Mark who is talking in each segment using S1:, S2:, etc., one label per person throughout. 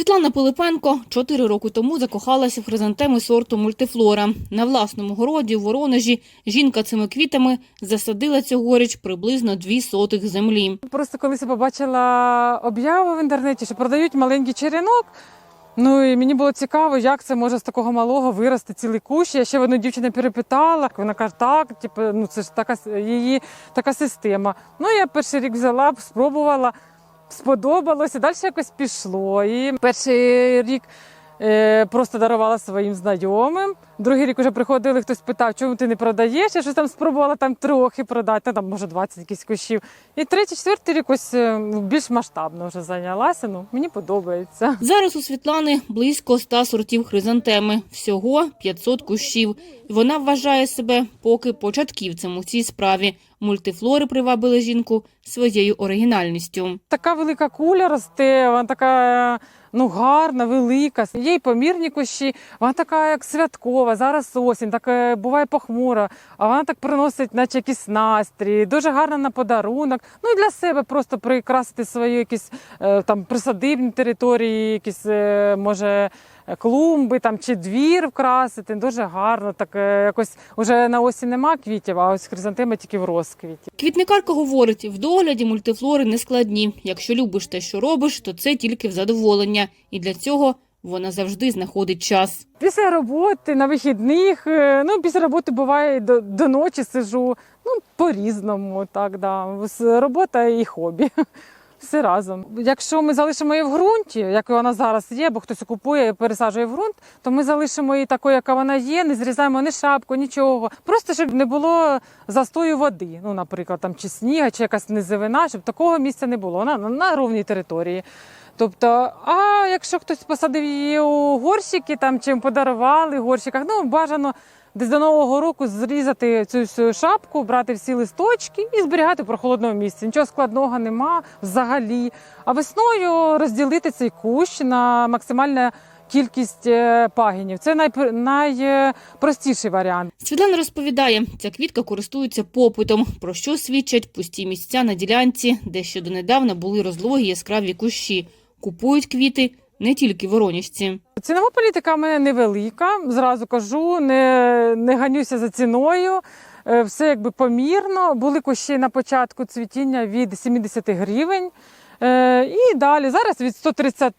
S1: Світлана Пилипенко чотири роки тому закохалася в хризантеми сорту мультифлора. На власному городі у Воронежі жінка цими квітами засадила цьогоріч приблизно дві сотих землі.
S2: Просто колись побачила об'яву в інтернеті, що продають маленький черенок. Ну і мені було цікаво, як це може з такого малого вирости цілий кущ. Я ще в одну дівчину перепитала. Вона каже, так, типу, ну це ж така її така система. Ну я перший рік взяла, спробувала, сподобалося, далі якось пішло. І перший рік просто дарувала своїм знайомим. Другий рік вже приходили, хтось питав, чому ти не продаєш. Я щось там спробувала там трохи продати, ну, там може 20 якісь кущів. І третій, четвертий рік ось е, більш масштабно вже зайнялася. Ну мені подобається.
S1: Зараз у Світлани близько ста сортів хризантеми, всього 500 кущів. Вона вважає себе поки початківцем у цій справі. Мультифлори привабили жінку своєю оригінальністю.
S2: Така велика куля росте, вона така ну гарна, велика. Є й помірні кущі, вона така як святкова. Зараз осінь, так е, буває похмура, а вона так приносить, наче якийсь настрій. Дуже гарна на подарунок. Ну і для себе просто прикрасити свої якісь е, там присадибні території, якісь е, може. Клумби там чи двір вкрасити дуже гарно. Так е, якось уже на осінь нема квітів, а ось хризантеми тільки в розквіті.
S1: Квітникарка говорить, в догляді мультифлори не складні. Якщо любиш те, що робиш, то це тільки в задоволення. І для цього вона завжди знаходить час.
S2: Після роботи на вихідних, е, ну після роботи буває до, до ночі сижу. Ну, по-різному, так, да. Робота і хобі. Все разом. Якщо ми залишимо її в ґрунті, як вона зараз є, бо хтось купує і пересаджує в ґрунт, то ми залишимо її такою, яка вона є, не зрізаємо ні шапку, нічого. Просто щоб не було застою води. Ну, наприклад, там чи сніга, чи якась низовина, щоб такого місця не було. На, на ровній території. Тобто, а якщо хтось посадив її у горщики, там чим подарували в горщиках, ну бажано десь до нового року зрізати цю всю шапку, брати всі листочки і зберігати в прохолодному місці. Нічого складного нема взагалі. А весною розділити цей кущ на максимальну кількість е, пагінів. Це найпр- найпростіший варіант.
S1: Світлана розповідає, ця квітка користується попитом, про що свідчать пусті місця на ділянці, де ще донедавна були розлогі яскраві кущі. Купують квіти не тільки воронежці.
S2: Цінова політика в мене невелика. Зразу кажу, не, не ганюся за ціною. Е, Все якби помірно. Були кущі на початку цвітіння від 70 гривень. Е, І далі зараз від 130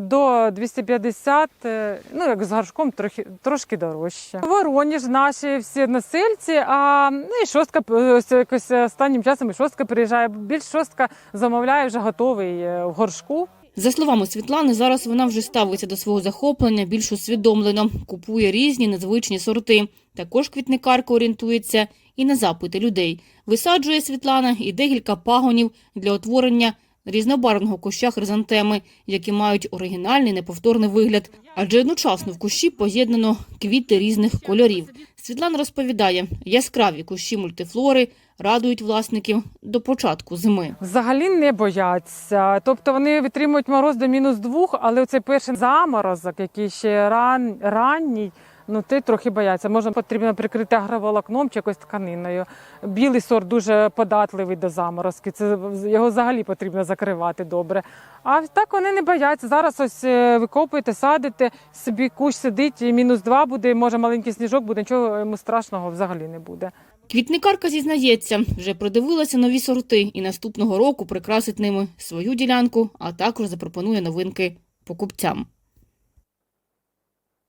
S2: до 250, е, ну як з горшком трохи трошки дорожче. Вороніж наші всі односельці, а ну, і шостка ось якось останнім часом і шостка приїжджає. Більш шостка замовляє вже готовий в горшку.
S1: За словами Світлани, зараз вона вже ставиться до свого захоплення більш усвідомлено, купує різні незвичні сорти. Також квітникарка орієнтується і на запити людей. Висаджує Світлана і декілька пагонів для утворення різнобарвного куща хризантеми, які мають оригінальний неповторний вигляд, адже одночасно в кущі поєднано квіти різних кольорів. Світлана розповідає, яскраві кущі мультифлори радують власників до початку зими.
S2: Взагалі не бояться. Тобто вони витримують мороз до мінус двох, але цей перший заморозок, який ще ран, ранній, ну ти трохи бояться. Може потрібно прикрити агроволокном чи якось тканиною. Білий сорт дуже податливий до заморозки. Це його взагалі потрібно закривати добре. А так вони не бояться. Зараз ось е, викопуєте, садите, собі кущ сидить, і мінус два буде, може маленький сніжок буде, нічого йому страшного взагалі не буде.
S1: Квітникарка зізнається, вже придивилася нові сорти і наступного року прикрасить ними свою ділянку, а також запропонує новинки покупцям.